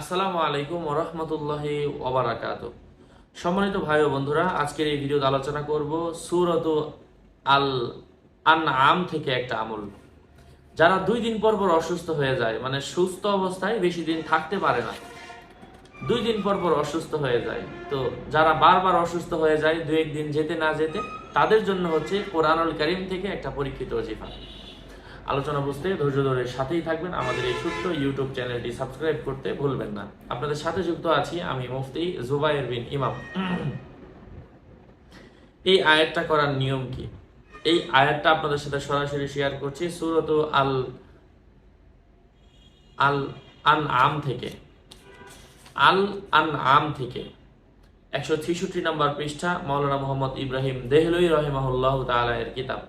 আসসালামু আলাইকুম ওরহমতুল্লাহি ওবারাকাত সম্মানিত ভাই ও বন্ধুরা, আজকের এই ভিডিওতে আলোচনা করব সুরত আল আন আম থেকে একটা আমল। যারা দুই দিন পর পর অসুস্থ হয়ে যায় মানে সুস্থ অবস্থায় বেশি দিন থাকতে পারে না, দুই দিন পর পর অসুস্থ হয়ে যায়। তো যারা বারবার অসুস্থ হয়ে যায় দু একদিন যেতে না যেতে, তাদের জন্য হচ্ছে কোরআনুল করিম থেকে একটা পরীক্ষিত ওজিফা। আলোচনা বুঝতে ধৈর্য ধরে সাথেই থাকবেন আমাদের এই ছোট্ট ইউটিউব চ্যানেলটি সাবস্ক্রাইব করতে ভুলবেন না। আপনাদের সাথে যুক্ত আছি আমি মুফতি জুবাইর বিন ইমাম। এই আয়াতটা করার নিয়ম কি? এই আয়াতটা আপনাদের সাথে সরাসরি শেয়ার করছি সুরত আল আল আন আম থেকে। আল আন আম থেকে। একশো ছেষট্টি নম্বর পৃষ্ঠা মৌলানা মোহাম্মদ ইব্রাহিম দেহলই রহিমাহুল্লাহ তাআলা এর কিতাব।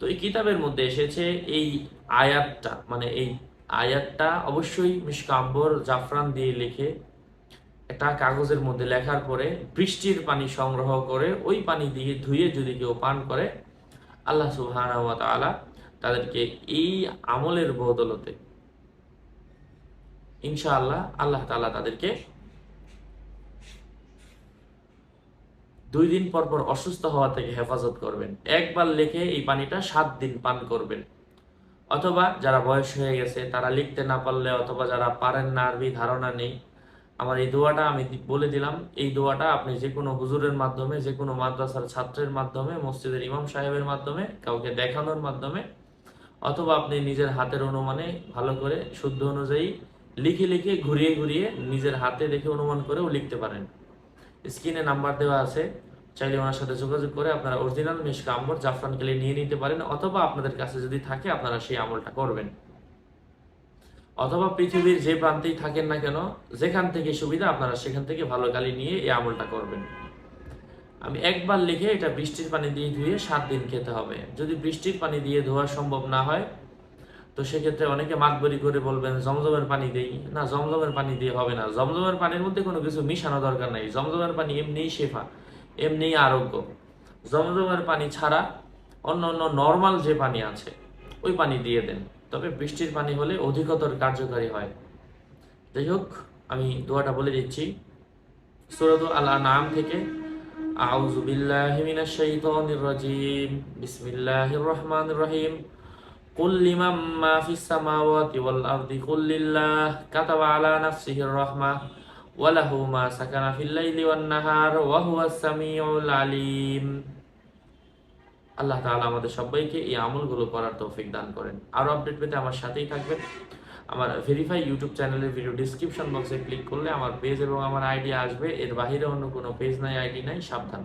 তো এই কিতাবের মধ্যে এসেছে এই আয়াতটা মানে এই আয়াতটা অবশ্যই মিসকাম্বর জাফরান দিয়ে লিখে একটা কাগজের মধ্যে লেখার পরে বৃষ্টির পানি সংগ্রহ করে ওই পানি দিয়ে ধুয়ে যদি কেউ পান করে, আল্লাহ তাআলা তাদেরকে এই আমলের বদলতে ইনশাআল্লাহ আল্লাহ তালা তাদেরকে দুই দিন পর পর অসুস্থ হওয়া থেকে হেফাজত করবেন। একবার লেখে এই পানিটা সাত দিন পান করবেন। অথবা যারা বয়স হয়ে গেছে, তারা লিখতে না পারলে অথবা যারা পারেন না, আরবি ধারণা নেই, আমার এই দোয়াটা আমি বলে দিলাম। এই দোয়াটা আপনি যে কোনো হুজুরের মাধ্যমে যে কোনো মাদ্রাসার ছাত্রের মাধ্যমে, মসজিদের ইমাম সাহেবের মাধ্যমে, কাউকে দেখানোর মাধ্যমে, অথবা আপনি নিজের হাতের অনুমানে ভালো করে, শুদ্ধ অনুযায়ী লিখে লিখে ঘুরিয়ে ঘুরিয়ে নিজের হাতে দেখে অনুমান করেও লিখতে পারেন। স্ক্রিনে নাম্বার দেওয়া আছে, চাইলে ওনার সাথে যোগাযোগ করে আপনারা অরিজিনাল মিশকা আম্বর জাফরান কেলে নিয়ে নিতে পারেন, অথবা আপনাদের কাছে যদি থাকে আপনারা সেই আমলটা করবেন। অথবা পৃথিবীর যে প্রান্তেই থাকেন না কেন, যেখান থেকে সুবিধা আপনারা সেখান থেকে ভালো গালি নিয়ে এই আমলটা করবেন। আমি একবার লিখে এটা বৃষ্টির পানি দিয়ে ধুয়ে সাত দিন খেতে হবে। যদি বৃষ্টির পানি দিয়ে ধোয়া সম্ভব না হয় তো সেক্ষেত্রে অনেকে মাতবরি করে বলবেন, জমজমের পানি দেই। না, জমজমের পানি দিয়ে হবে না। জমজমের পানির মধ্যে কোনো কিছু মিশানো দরকার নাই। জমজমের পানি এমনিই শেফা, এমনিই আরোগ্য। জমজমের পানি ছাড়া অন্য অন্য নর্মাল যে পানি আছে, ওই পানি দিয়ে দেন। তবে বৃষ্টির পানি হলে অধিকতর কার্যকারী হয়। যাই হোক, আমি দোয়াটা বলে দিচ্ছি। সুরত আল্লাহ নাম থেকে আউযু বিল্লাহি মিনাশ রাজিম। বিসমিল্লাহির রহমানির রহিম। قل لمن ما في السماوات والأرض قل لله كتب على نفسه الرحمة وله ما سكن في الليل والنهار وهو السميع العليم আল্লাহ তাআলা আমাদের সবাইকে এই আমলগুলো করার তৌফিক দান করেন আরো আপডেট পেতে আমার সাথেই থাকবেন আমার ভেরিফাই ইউটিউব চ্যানেলের ভিডিও ডিসক্রিপশন বক্সে ক্লিক করলে আমার পেজ এবং আমার আইডি আসবে এর বাইরে অন্য কোনো পেজ নাই আইডি নাই সাবধান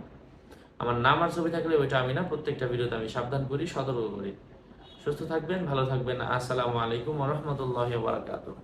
আমার নাম আর ছবি থাকলে ওইটা আমি না প্রত্যেকটা ভিডিওতে আমি সাবধান করি সতর্ক করি সুস্থ থাকবেন ভালো থাকবেন। আসসালামু আলাইকুম রহমতুল্লাহ বারাকাতুহ।